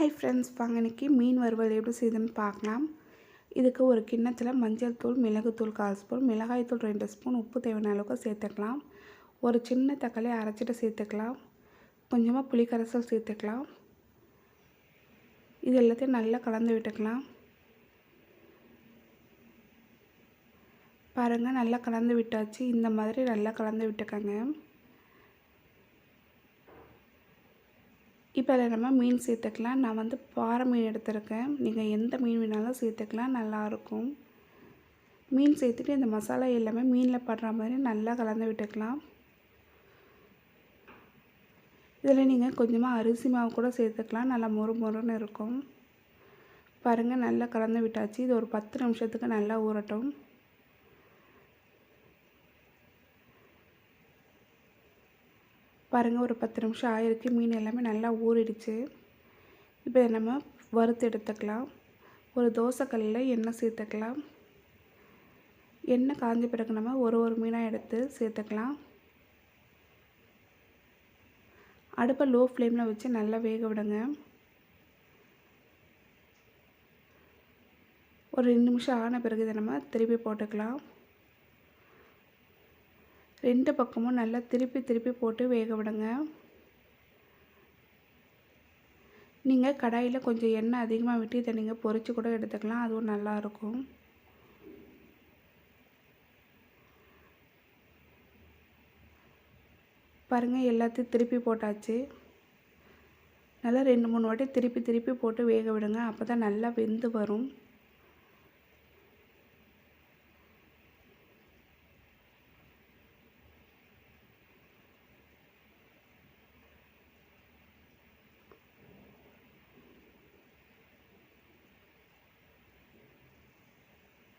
Hi friends வாங்க மீன் வறுவல் எப்படி செய்யுதுன்னு பார்க்கலாம். இதுக்கு ஒரு கிண்ணத்தில் மஞ்சள் தூள் மிளகுத்தூள் கால் ஸ்பூன் மிளகாய் தூள் ரெண்டு ஸ்பூன் உப்பு தேவையான அளவுக்கு சேர்த்துக்கலாம். ஒரு சின்ன தக்காளி அரைச்சிட்டு சேர்த்துக்கலாம். கொஞ்சமாக புளிக்கரைசல் சேர்த்துக்கலாம். இது எல்லாத்தையும் நல்லா கலந்து விட்டுக்கலாம். பாருங்கள் நல்லா கலந்து விட்டாச்சு. இந்த மாதிரி நல்லா கலந்து விட்டுக்கோங்க. இப்போ அதில் நம்ம மீன் சேர்த்துக்கலாம். நான் வந்து பாறை மீன் எடுத்திருக்கேன். நீங்கள் எந்த மீன் வேணாலும் சேர்த்துக்கலாம். நல்லாயிருக்கும். மீன் சேர்த்துட்டு இந்த மசாலா எல்லாமே மீனில் படுற மாதிரி நல்லா கலந்து விட்டுக்கலாம். இதில் நீங்கள் கொஞ்சமாக அரிசி மாவு கூட சேர்த்துக்கலாம். நல்லா மொறு மொறுன்னு இருக்கும். பாருங்கள் நல்லா கலந்து விட்டாச்சு. இது ஒரு பத்து நிமிஷத்துக்கு நல்லா ஊறட்டும். பாருங்கள் ஒரு பத்து நிமிஷம் ஆயிருக்கு. மீன் எல்லாமே நல்லா ஊறிடுச்சு. இப்போ நம்ம வறுத்து எடுத்துக்கலாம். ஒரு தோசைக்கல்லில் எண்ணெய் சேர்த்துக்கலாம். எண்ணெய் காஞ்ச பிறகு நம்ம ஒரு ஒரு மீனாக எடுத்து சேர்த்துக்கலாம். அடுப்பை லோ ஃப்ளேமில் வச்சு நல்லா வேக விடுங்க. ஒரு ரெண்டு நிமிஷம் ஆன பிறகு இதை நம்ம திருப்பி போட்டுக்கலாம். ரெண்டு பக்கமும் நல்லா திருப்பி திருப்பி போட்டு வேக விடுங்க. நீங்கள் கடாயில் கொஞ்சம் எண்ணெய் அதிகமாக விட்டு இதை நீங்கள் பொறிச்சு கூட எடுத்துக்கலாம். அதுவும் நல்லாயிருக்கும் பாருங்கள் எல்லாத்தையும் திருப்பி போட்டாச்சு. நல்லா ரெண்டு மூணு வாட்டி திருப்பி திருப்பி போட்டு வேக விடுங்க. அப்போ தான் நல்லா வெந்து வரும்.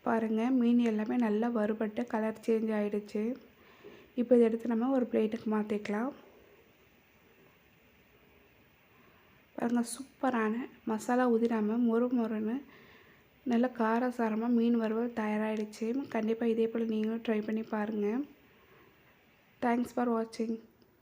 பாருங்கள் மீன் எல்லாமே நல்லா வறுபட்டு கலர் சேஞ்ச் ஆகிடுச்சு இப்போ இதை எடுத்து நம்ம ஒரு பிளேட்டுக்கு மாற்றிக்கலாம் பாருங்கள் சூப்பரான மசாலா உதிராமல் மொறு மொறுன்னு நல்ல காரசாரமாக மீன் வறுவல் தயாராகிடுச்சு கண்டிப்பாக இதே போல் நீங்களும் ட்ரை பண்ணி பாருங்கள் தேங்க்ஸ் ஃபார் வாட்சிங்